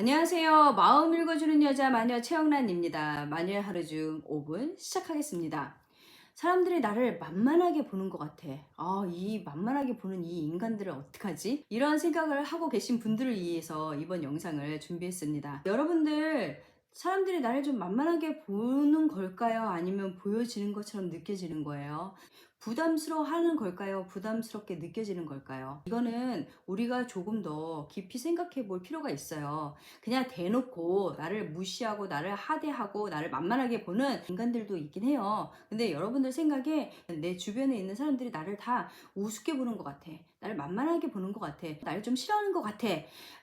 안녕하세요. 마음 읽어주는 여자 마녀 최영란입니다. 마녀의 하루 중 5분 시작하겠습니다. 사람들이 나를 만만하게 보는 것 같아. 아, 이 만만하게 보는 이 인간들을 어떡하지? 이런 생각을 하고 계신 분들을 위해서 이번 영상을 준비했습니다. 여러분들, 사람들이 나를 좀 만만하게 보는 걸까요? 아니면 보여지는 것처럼 느껴지는 거예요? 부담스러워 하는 걸까요? 부담스럽게 느껴지는 걸까요? 이거는 우리가 조금 더 깊이 생각해 볼 필요가 있어요. 그냥 대놓고 나를 무시하고 나를 하대하고 나를 만만하게 보는 인간들도 있긴 해요. 근데 여러분들 생각에 내 주변에 있는 사람들이 나를 다 우습게 보는 것 같아. 나를 만만하게 보는 것 같아. 나를 좀 싫어하는 것 같아.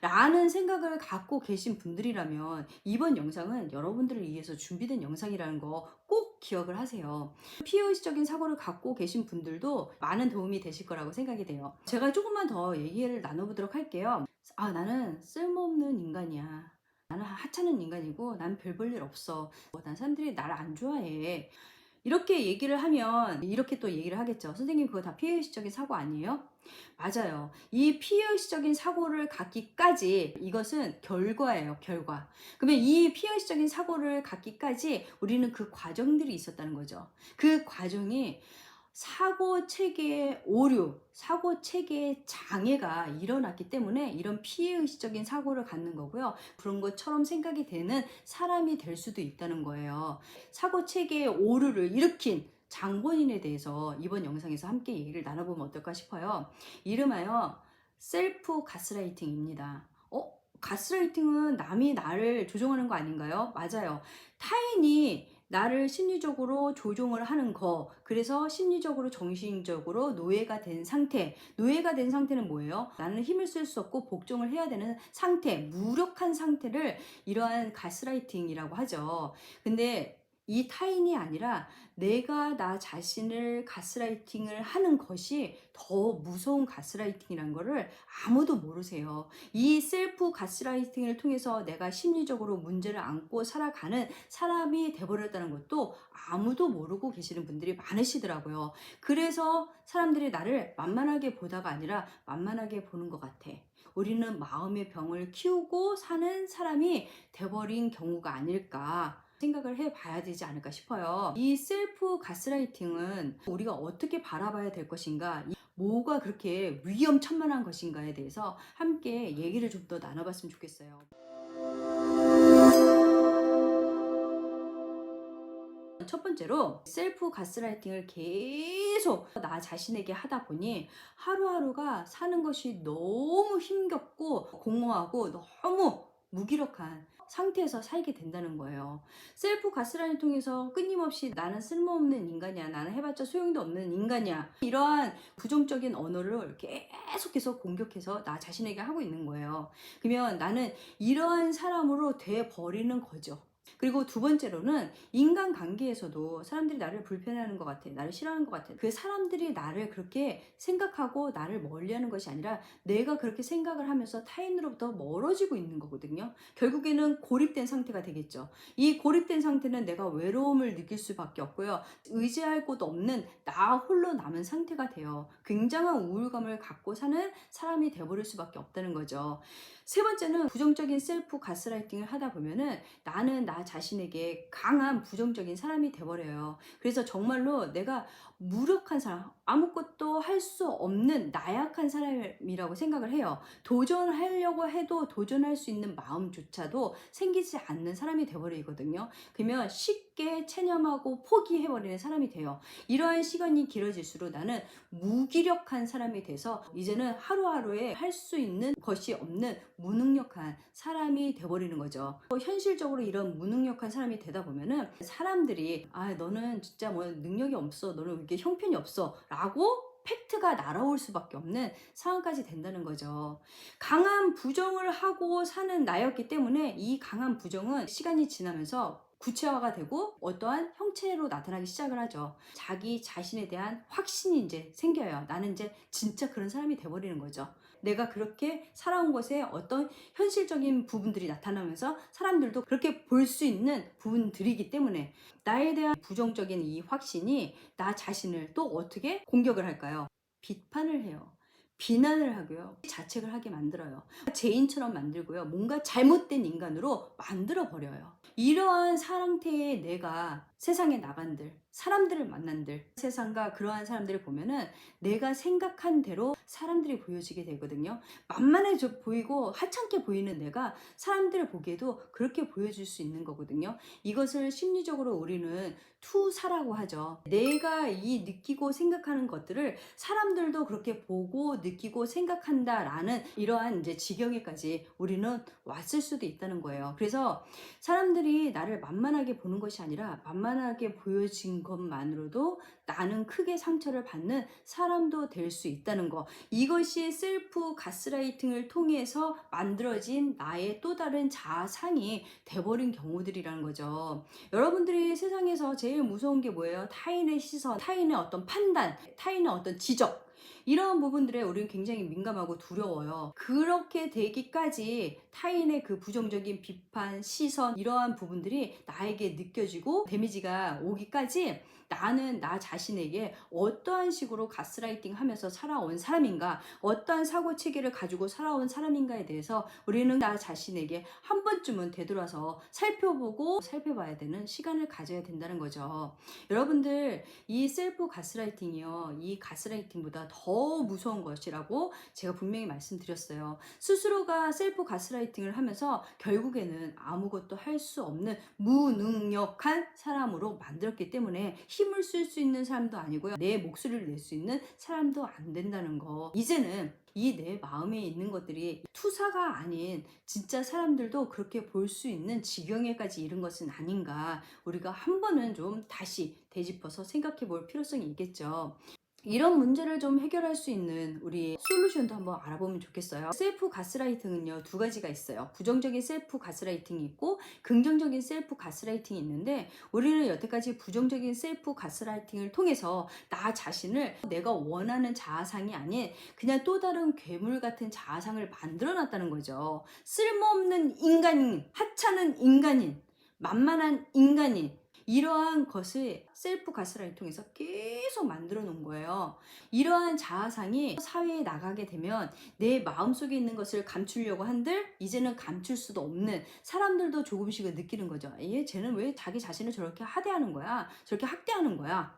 라는 생각을 갖고 계신 분들이라면 이번 영상은 여러분들을 위해서 준비된 영상이라는 거 꼭 기억을 하세요. 피해의식적인 사고를 갖고 계신 분들도 많은 도움이 되실 거라고 생각이 돼요. 제가 조금만 더 얘기를 나눠보도록 할게요. 아, 나는 쓸모없는 인간이야. 나는 하찮은 인간이고 난 별 볼 일 없어. 어, 난 사람들이 나를 안 좋아해. 이렇게 얘기를 하면 이렇게 또 얘기를 하겠죠. 선생님 그거 다 피해의식적인 사고 아니에요? 맞아요. 이 피해의식적인 사고를 갖기까지 이것은 결과예요. 결과. 그러면 이 피해의식적인 사고를 갖기까지 우리는 그 과정들이 있었다는 거죠. 그 과정이 사고 체계의 오류, 사고 체계의 장애가 일어났기 때문에 이런 피해의식적인 사고를 갖는 거고요. 그런 것처럼 생각이 되는 사람이 될 수도 있다는 거예요. 사고 체계의 오류를 일으킨 장본인에 대해서 이번 영상에서 함께 얘기를 나눠보면 어떨까 싶어요. 이름하여 셀프 가스라이팅입니다. 어? 가스라이팅은 남이 나를 조종하는 거 아닌가요? 맞아요. 타인이 나를 심리적으로 조종을 하는 거. 그래서 심리적으로 정신적으로 노예가 된 상태. 노예가 된 상태는 뭐예요? 나는 힘을 쓸 수 없고 복종을 해야 되는 상태, 무력한 상태를 이러한 가스라이팅이라고 하죠. 근데 이 타인이 아니라 내가 나 자신을 가스라이팅을 하는 것이 더 무서운 가스라이팅이라는 거를 아무도 모르세요. 이 셀프 가스라이팅을 통해서 내가 심리적으로 문제를 안고 살아가는 사람이 돼버렸다는 것도 아무도 모르고 계시는 분들이 많으시더라고요. 그래서 사람들이 나를 만만하게 보다가 아니라 만만하게 보는 것 같아. 우리는 마음의 병을 키우고 사는 사람이 돼버린 경우가 아닐까. 생각을 해봐야 되지 않을까 싶어요. 이 셀프 가스라이팅은 우리가 어떻게 바라봐야 될 것인가, 뭐가 그렇게 위험천만한 것인가에 대해서 함께 얘기를 좀 더 나눠봤으면 좋겠어요. 첫 번째로 셀프 가스라이팅을 계속 나 자신에게 하다 보니 하루하루가 사는 것이 너무 힘겹고 공허하고 너무 무기력한 상태에서 살게 된다는 거예요. 셀프 가스라이팅 통해서 끊임없이 나는 쓸모없는 인간이야. 나는 해봤자 소용도 없는 인간이야. 이러한 부정적인 언어를 계속해서 공격해서 나 자신에게 하고 있는 거예요. 그러면 나는 이러한 사람으로 돼 버리는 거죠. 그리고 두 번째로는 인간 관계에서도 사람들이 나를 불편해하는 것 같아. 나를 싫어하는 것 같아. 그 사람들이 나를 그렇게 생각하고 나를 멀리하는 것이 아니라 내가 그렇게 생각을 하면서 타인으로부터 멀어지고 있는 거거든요. 결국에는 고립된 상태가 되겠죠. 이 고립된 상태는 내가 외로움을 느낄 수밖에 없고요. 의지할 곳 없는 나 홀로 남은 상태가 돼요. 굉장한 우울감을 갖고 사는 사람이 돼버릴 수밖에 없다는 거죠. 세 번째는 부정적인 셀프 가스라이팅을 하다 보면은 나는 나 자신에게 강한 부정적인 사람이 돼버려요. 그래서 정말로 내가 무력한 사람, 아무것도 할 수 없는 나약한 사람이라고 생각을 해요. 도전하려고 해도 도전할 수 있는 마음조차도 생기지 않는 사람이 돼버리거든요. 그러면 쉽게 체념하고 포기해버리는 사람이 돼요. 이러한 시간이 길어질수록 나는 무기력한 사람이 돼서 이제는 하루하루에 할 수 있는 것이 없는 무능력한 사람이 돼버리는 거죠. 현실적으로 이런 무능력한 사람이 되다 보면은 사람들이 아 너는 진짜 뭐 능력이 없어 너는 왜 이렇게 형편이 없어 라고 팩트가 날아올 수밖에 없는 상황까지 된다는 거죠. 강한 부정을 하고 사는 나였기 때문에 이 강한 부정은 시간이 지나면서 구체화가 되고 어떠한 형체로 나타나기 시작을 하죠. 자기 자신에 대한 확신이 이제 생겨요. 나는 이제 진짜 그런 사람이 돼버리는 거죠. 내가 그렇게 살아온 것에 어떤 현실적인 부분들이 나타나면서 사람들도 그렇게 볼 수 있는 부분들이기 때문에 나에 대한 부정적인 이 확신이 나 자신을 또 어떻게 공격을 할까요? 비판을 해요. 비난을 하고요. 자책을 하게 만들어요. 죄인처럼 만들고요. 뭔가 잘못된 인간으로 만들어 버려요. 이러한 상태의 내가 세상에 나간들, 사람들을 만난들, 세상과 그러한 사람들을 보면은 내가 생각한 대로 사람들이 보여지게 되거든요. 만만해져 보이고 하찮게 보이는 내가 사람들을 보기에도 그렇게 보여줄 수 있는 거거든요. 이것을 심리적으로 우리는 투사라고 하죠. 내가 이 느끼고 생각하는 것들을 사람들도 그렇게 보고 느끼고 생각한다라는 이러한 이제 지경에까지 우리는 왔을 수도 있다는 거예요. 그래서 사람들이 나를 만만하게 보는 것이 아니라 만만 하게 보여진 것만으로도 나는 크게 상처를 받는 사람도 될 수 있다는 거. 이것이 셀프 가스라이팅을 통해서 만들어진 나의 또 다른 자아상이 돼버린 경우들이라는 거죠. 여러분들이 세상에서 제일 무서운 게 뭐예요? 타인의 시선, 타인의 어떤 판단, 타인의 어떤 지적. 이런 부분들에 우리는 굉장히 민감하고 두려워요. 그렇게 되기까지 타인의 그 부정적인 비판, 시선, 이러한 부분들이 나에게 느껴지고 데미지가 오기까지 나는 나 자신에게 어떠한 식으로 가스라이팅 하면서 살아온 사람인가, 어떠한 사고 체계를 가지고 살아온 사람인가에 대해서 우리는 나 자신에게 한 번쯤은 되돌아서 살펴보고 살펴봐야 되는 시간을 가져야 된다는 거죠. 여러분들, 이 셀프 가스라이팅이요, 이 가스라이팅보다 더 무서운 것이라고 제가 분명히 말씀드렸어요. 스스로가 셀프 가스라이팅을 하면서 결국에는 아무것도 할 수 없는 무능력한 사람으로 만들었기 때문에 힘을 쓸 수 있는 사람도 아니고요. 내 목소리를 낼 수 있는 사람도 안 된다는 거. 이제는 이내 마음에 있는 것들이 투사가 아닌 진짜 사람들도 그렇게 볼 수 있는 지경에까지 이른 것은 아닌가. 우리가 한 번은 좀 다시 되짚어서 생각해 볼 필요성이 있겠죠. 이런 문제를 좀 해결할 수 있는 우리 솔루션도 한번 알아보면 좋겠어요. 셀프 가스라이팅은요, 두 가지가 있어요. 부정적인 셀프 가스라이팅이 있고, 긍정적인 셀프 가스라이팅이 있는데, 우리는 여태까지 부정적인 셀프 가스라이팅을 통해서 나 자신을 내가 원하는 자아상이 아닌 그냥 또 다른 괴물 같은 자아상을 만들어 놨다는 거죠. 쓸모없는 인간인, 하찮은 인간인, 만만한 인간인, 이러한 것을 셀프 가스라이팅 통해서 계속 만들어 놓은 거예요. 이러한 자아상이 사회에 나가게 되면 내 마음속에 있는 것을 감추려고 한들 이제는 감출 수도 없는 사람들도 조금씩은 느끼는 거죠. 얘 쟤는 왜 자기 자신을 저렇게 하대하는 거야? 저렇게 학대하는 거야?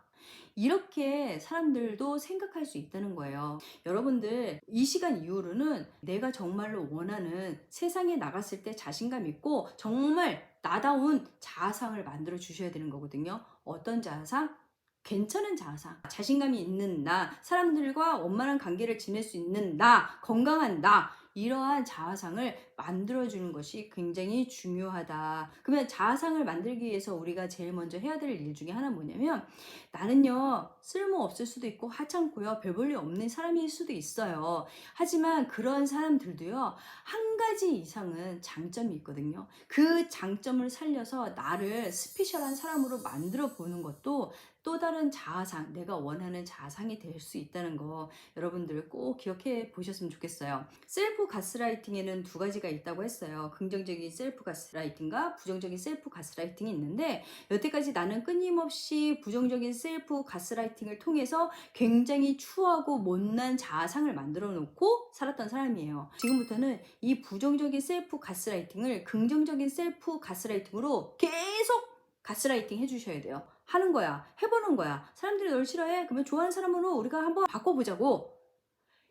이렇게 사람들도 생각할 수 있다는 거예요. 여러분들, 이 시간 이후로는 내가 정말로 원하는 세상에 나갔을 때 자신감 있고 정말 나다운 자아상을 만들어 주셔야 되는 거거든요. 어떤 자아상? 괜찮은 자아상, 자신감이 있는 나, 사람들과 원만한 관계를 지낼 수 있는 나, 건강한 나, 이러한 자아상을 만들어주는 것이 굉장히 중요하다. 그러면 자아상을 만들기 위해서 우리가 제일 먼저 해야 될 일 중에 하나 뭐냐면 나는요, 쓸모 없을 수도 있고 하찮고요, 별 볼일 없는 사람일 수도 있어요. 하지만 그런 사람들도요, 한 가지 이상은 장점이 있거든요. 그 장점을 살려서 나를 스페셜한 사람으로 만들어 보는 것도 또 다른 자아상, 내가 원하는 자아상이 될 수 있다는 거 여러분들 꼭 기억해 보셨으면 좋겠어요. 셀프 가스라이팅에는 두 가지가 있다고 했어요. 긍정적인 셀프 가스라이팅과 부정적인 셀프 가스라이팅이 있는데 여태까지 나는 끊임없이 부정적인 셀프 가스라이팅을 통해서 굉장히 추하고 못난 자아상을 만들어 놓고 살았던 사람이에요. 지금부터는 이 부정적인 셀프 가스라이팅을 긍정적인 셀프 가스라이팅으로 계속 가스라이팅 해주셔야 돼요. 하는 거야. 해보는 거야. 사람들이 널 싫어해? 그러면 좋아하는 사람으로 우리가 한번 바꿔보자고.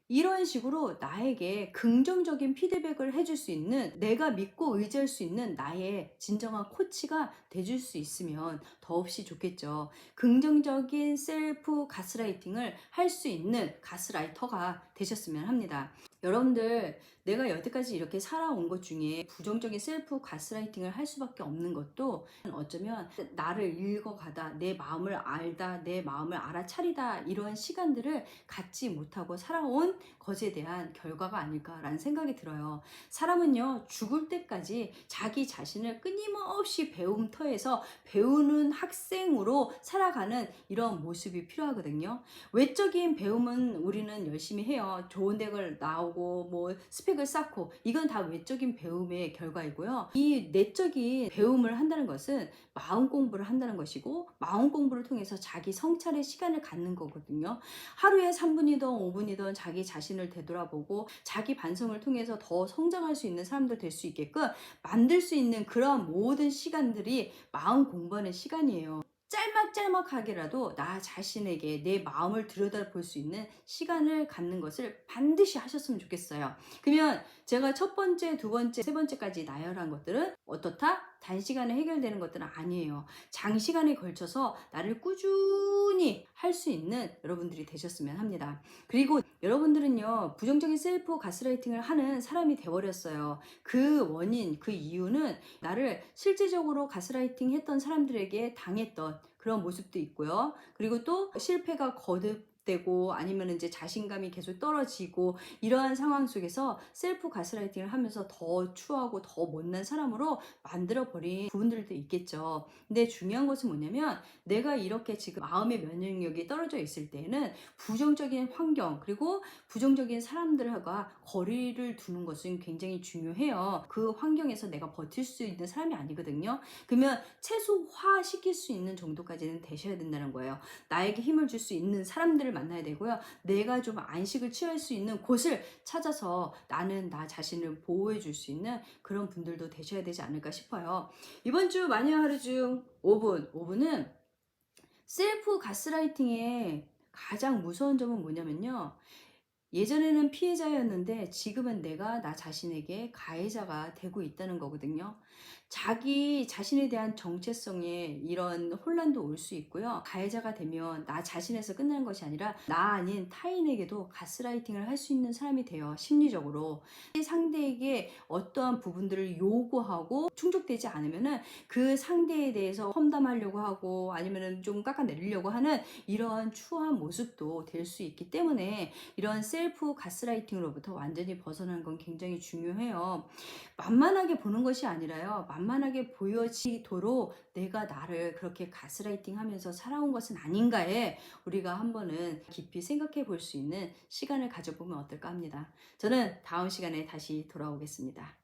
이런 식으로 나에게 긍정적인 피드백을 해줄 수 있는 내가 믿고 의지할 수 있는 나의 진정한 코치가 돼줄 수 있으면 더없이 좋겠죠. 긍정적인 셀프 가스라이팅을 할 수 있는 가스라이터가 되셨으면 합니다. 여러분들 내가 여태까지 이렇게 살아온 것 중에 부정적인 셀프 가스라이팅을 할 수밖에 없는 것도 어쩌면 나를 읽어가다 내 마음을 알다 내 마음을 알아차리다 이러한 시간들을 갖지 못하고 살아온 것에 대한 결과가 아닐까라는 생각이 들어요. 사람은요 죽을 때까지 자기 자신을 끊임없이 배움터에서 배우는 학생으로 살아가는 이런 모습이 필요하거든요. 외적인 배움은 우리는 열심히 해요. 중요해요. 좋은 대학을 나오고 뭐 스펙을 쌓고 이건 다 외적인 배움의 결과이고요. 이 내적인 배움을 한다는 것은 마음 공부를 한다는 것이고 마음 공부를 통해서 자기 성찰의 시간을 갖는 거거든요. 하루에 3분이든 5분이든 자기 자신을 되돌아보고 자기 반성을 통해서 더 성장할 수 있는 사람들 될 수 있게끔 만들 수 있는 그런 모든 시간들이 마음 공부하는 시간이에요. 짤막짤막하게라도 나 자신에게 내 마음을 들여다볼 수 있는 시간을 갖는 것을 반드시 하셨으면 좋겠어요. 그러면 제가 첫 번째, 두 번째, 세 번째까지 나열한 것들은 어떻다? 단시간에 해결되는 것들은 아니에요. 장시간에 걸쳐서 나를 꾸준히 할 수 있는 여러분들이 되셨으면 합니다. 그리고 여러분들은요, 부정적인 셀프 가스라이팅을 하는 사람이 되어버렸어요. 그 원인, 그 이유는 나를 실제적으로 가스라이팅 했던 사람들에게 당했던 그런 모습도 있고요. 그리고 또 실패가 거듭 되고 아니면 이제 자신감이 계속 떨어지고 이러한 상황 속에서 셀프 가스라이팅을 하면서 더 추하고 더 못난 사람으로 만들어버린 부분들도 있겠죠. 근데 중요한 것은 뭐냐면 내가 이렇게 지금 마음의 면역력이 떨어져 있을 때는 부정적인 환경 그리고 부정적인 사람들과 거리를 두는 것은 굉장히 중요해요. 그 환경에서 내가 버틸 수 있는 사람이 아니거든요. 그러면 최소화 시킬 수 있는 정도까지는 되셔야 된다는 거예요. 나에게 힘을 줄 수 있는 사람들을 만나야 되고요. 내가 좀 안식을 취할 수 있는 곳을 찾아서 나는 나 자신을 보호해 줄 수 있는 그런 분들도 되셔야 되지 않을까 싶어요. 이번 주 마녀 하루 중 5분, 5분은 셀프 가스라이팅의 가장 무서운 점은 뭐냐면요. 예전에는 피해자였는데 지금은 내가 나 자신에게 가해자가 되고 있다는 거거든요. 자기 자신에 대한 정체성에 이런 혼란도 올 수 있고요. 가해자가 되면 나 자신에서 끝나는 것이 아니라 나 아닌 타인에게도 가스라이팅을 할 수 있는 사람이 돼요. 심리적으로. 상대에게 어떠한 부분들을 요구하고 충족되지 않으면은 그 상대에 대해서 험담하려고 하고 아니면은 좀 깎아내리려고 하는 이런 추한 모습도 될 수 있기 때문에 이런 셀프 가스라이팅으로부터 완전히 벗어나는 건 굉장히 중요해요. 만만하게 보는 것이 아니라요. 만만하게 보여지도록 내가 나를 그렇게 가스라이팅 하면서 살아온 것은 아닌가에 우리가 한번은 깊이 생각해 볼 수 있는 시간을 가져보면 어떨까 합니다. 저는 다음 시간에 다시 돌아오겠습니다.